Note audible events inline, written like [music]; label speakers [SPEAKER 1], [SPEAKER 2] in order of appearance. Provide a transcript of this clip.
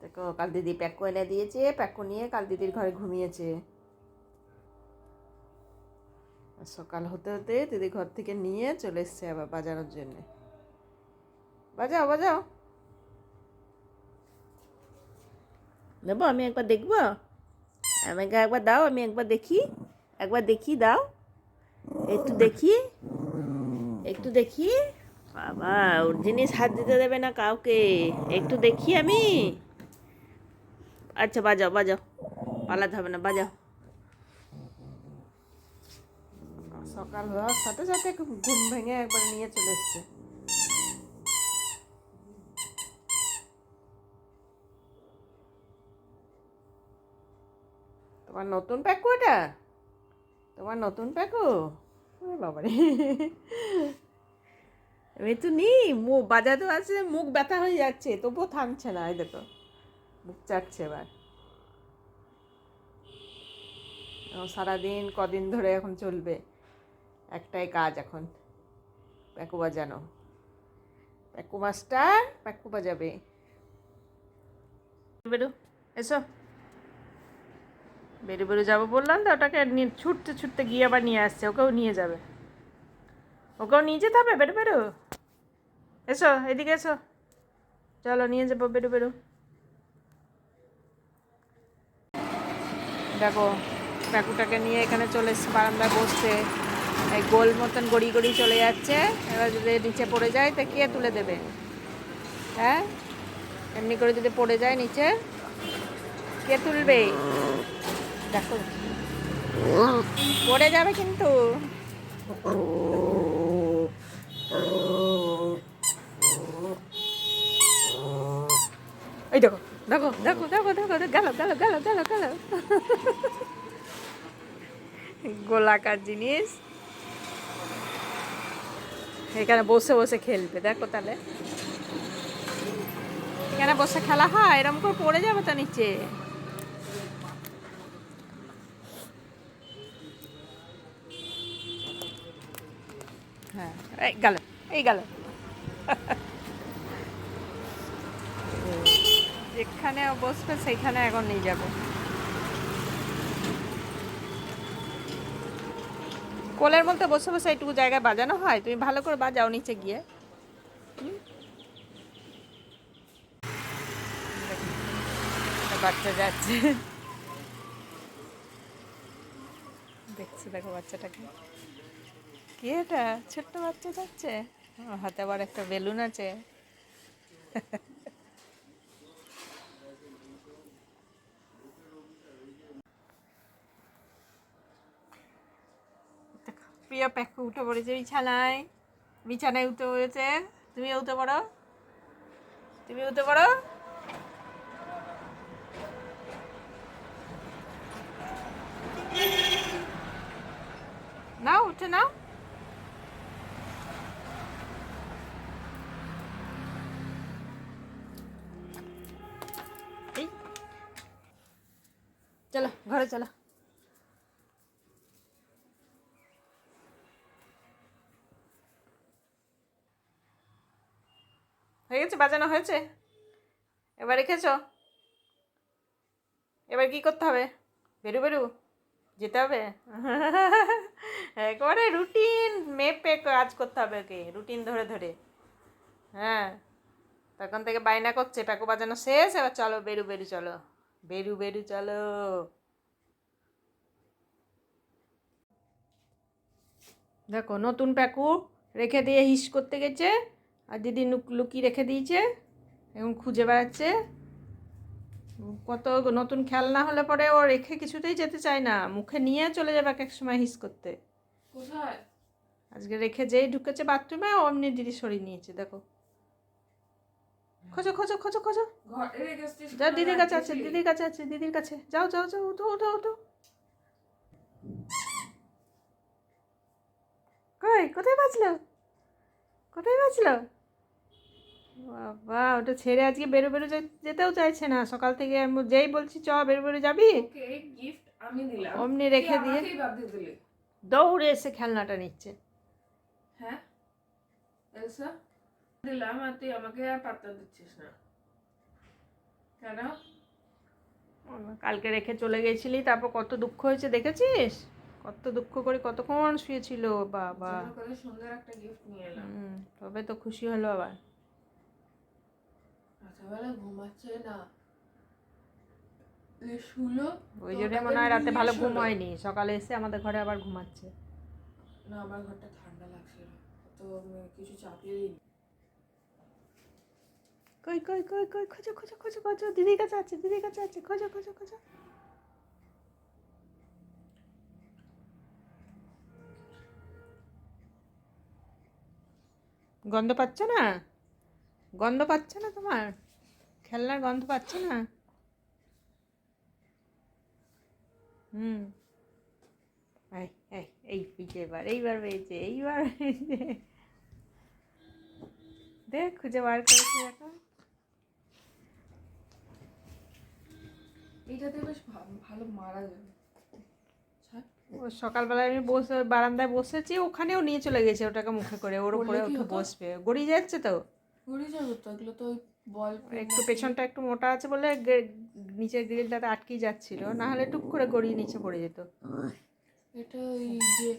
[SPEAKER 1] দেখো, কাল দিদি প্যাকো এনে দিয়েছে প্যাকো নিয়ে কাল দিদির ঘরে ঘুমিয়েছে। সকাল হতে হতে দিদি ঘর থেকে নিয়ে চলে এসছে আবার বাজানোর জন্যে। বাজাও বাজাও। নেব, আমি একবার দেখব? আমাকে একবার দাও, আমি একবার দেখি। একবার দেখি, দাও। একটু দেখি। একটু দেখি। বাবা, ওর জিনিস হাত দিতে দেবে না কাউকে। একটু দেখি আমি। আচ্ছা বাজাও বাজাও। পালাতে হবে না, বাজাও। সকাল হওয়ার সাথে সাথে ঘুম ভেঙে একবার নিয়ে চলে এসছে। তোমার নতুন প্যাকো এটা? তোমার নতুন প্যাকো? বাবারে। আমি তো নি মুখ বাজাতে আছে, মুখ ব্যথা হয়ে যাচ্ছে, তবুও থামছে না, এই দেখো। মুখ চাটছে এবার। সারাদিন কদিন ধরে এখন চলবে। একটাই কাজ এখন, প্যাকু বাজানো। প্যাকু মাস্টার, প্যাকু বাজাবে। বেরো, এসো। বেরো বেরো, যাব বললাম তো, ওটাকে ছুটতে ছুটতে গিয়ে আবার নিয়ে আসছে, ওকেও নিয়ে যাবে। ওকেও নিয়ে যেতে হবে? বেরো বেরো। এসো, এদিকে এসো। চলো, নিয়ে যাব। বেরো বেরো। দেখো, কাকুটাকে নিয়ে এখানে চলে এসছে, বারান্দায় বসছে। এই গোল মতন গড়ি গড়ি চলে যাচ্ছে। এবার যদি নিচে পড়ে যায়, তা কে তুলে দেবে? হ্যাঁ? এমনি করে যদি পড়ে যায় নিচে, কে তুলবে? দেখো। পড়ে যাবে কিন্তু। এই দেখো। দেখো দেখো দেখো দেখো গেল গেল গেল গেল গেল গোলাকার জিনিস। এখানে বসে বসে খেলবে, দেখো তাহলে। এখানে বসে খেলা হয় এরকম করে পড়ে যাবে তো নিচে। হ্যাঁ এই গেল এই গেল। যেখানে বসবে সেইখানে এখন নিয়ে যাব। কোলের মধ্যে বসে বসে এইটুকু জায়গায় বাজানো হয়? তুমি ভালো করে বাজাও নিচে গিয়ে? বাচ্চা যাচ্ছে। দেখছি, দেখো বাচ্চাটাকে। কি এটা? ছোট্ট বাচ্চা যাচ্ছে? হাতে আবার একটা বেলুন আছে। প্রিয় প্যাকু উঠে পড়েছে বিছানায়। বিছানায় উঠে পড়েছে। তুমি উঠে পড়ো। তুমি উঠে পড়ো। নাও, উঠে নাও। চলো, ঘরে চলো। হয়ে গেছে বাজানো হয়েছে? এবার রেখেছো এবার কি করতে হবে? বেরু বেরু, যেতে হবে? [laughs] একবারে রুটিন মেপে কাজ করতে হবে ওকে রুটিন ধরে ধরে। হ্যাঁ তখন থেকে বায়না করছে, প্যাকো বাজানো শেষ, এবার চলো, বেরু বেরু, চলো। বেরু বেরু, চলো। দেখো, নতুন প্যাকু রেখে দিয়ে হিস করতে গেছে। আর দিদি লুকিয়ে রেখে দিয়েছে এখন খুঁজে বেড়াচ্ছে। কত নতুন খেলনা হলে পরে ও রেখে কিছুতেই যেতে চায় না মুখে নিয়ে চলে যাবে এক এক সময় হিস করতে।
[SPEAKER 2] কোথায়?
[SPEAKER 1] আজকে রেখে যেই ঢুকেছে বাথরুমে অমনি দিদি সরিয়ে নিয়েছে দেখো। খোঁজো খোঁজো খোঁজো খোঁজো।
[SPEAKER 2] ঘরে
[SPEAKER 1] যা দিদির কাছে আছে দিদির কাছে আছে দিদির কাছে। যাও যাও যাও উঠো উঠো উঠো। কই কোথায় বাঁচলো কোথায় বাঁচলো বাবা ওটা ছেড়ে আজকে বেরো বেরো যেতেও চাইছে না। সকাল থেকে আমি যেই বলছি চ বেরো বেরো যাবি?
[SPEAKER 2] গিফট আমি দিলাম।
[SPEAKER 1] অমনি রেখে দিয়ে দৌড়ে এসে খেলনাটা নিচ্ছে।
[SPEAKER 2] হ্যাঁ? দিলাম আর তুই আমাকে আর পাত্তা দিচ্ছিস না। কেন?
[SPEAKER 1] কালকে রেখে চলে গেছিলি তারপর কত দুঃখ হয়েছে দেখেছিস? কত দুঃখ করে কতক্ষণ শুয়েছিল বাবা।
[SPEAKER 2] সুন্দর একটা গিফট নিয়ে এলাম।
[SPEAKER 1] তবে তো খুশি হলো আবার।
[SPEAKER 2] রাত্রেবেলা ঘুমাচ্ছে না। শুলো
[SPEAKER 1] ওই জন্য মনে হয় রাতে ভালো ঘুম হয়নি। সকালে এসে আমাদের ঘরে আবার ঘুমাচ্ছে।
[SPEAKER 2] না আমার ঘরটা ঠান্ডা লাগছিল তো কিছু চাপিয়ে দিই
[SPEAKER 1] কই কই কই কই খোঁজো খোঁজো খোঁজো খোঁজো। দিদির কাছে আছে দিদির কাছে আছে। খোঁজো খোঁজো খোঁজো। গন্ধ পাচ্ছ না? গন্ধ পাচ্ছ না তোমার? খেলনার গন্ধ পাচ্ছ না? হুম। এই পিছে এবার এইবার পেয়েছে এইবার পেয়েছে দেখ খুঁজে বার করেছি দেখো
[SPEAKER 2] এইটাতে বেশ ভালো মারা যাবে।
[SPEAKER 1] ও সকালবেলায় আমি বসে বারান্দায় বসেছি ওখানেও নিয়ে চলে গেছে ওটাকে মুখে করে ওর উপরে উঠে বসবে। গড়িয়ে যাচ্ছে তো?
[SPEAKER 2] ঘুরে যাবে তো এগুলো তো বল
[SPEAKER 1] একটু পেছনটা একটু মোটা আছে বলে নিচের গ্রিলটাতে আটকেই যাচ্ছিল না হলে টুক করে গড়িয়ে নিচে পড়ে যেত।
[SPEAKER 2] এটা ওই যে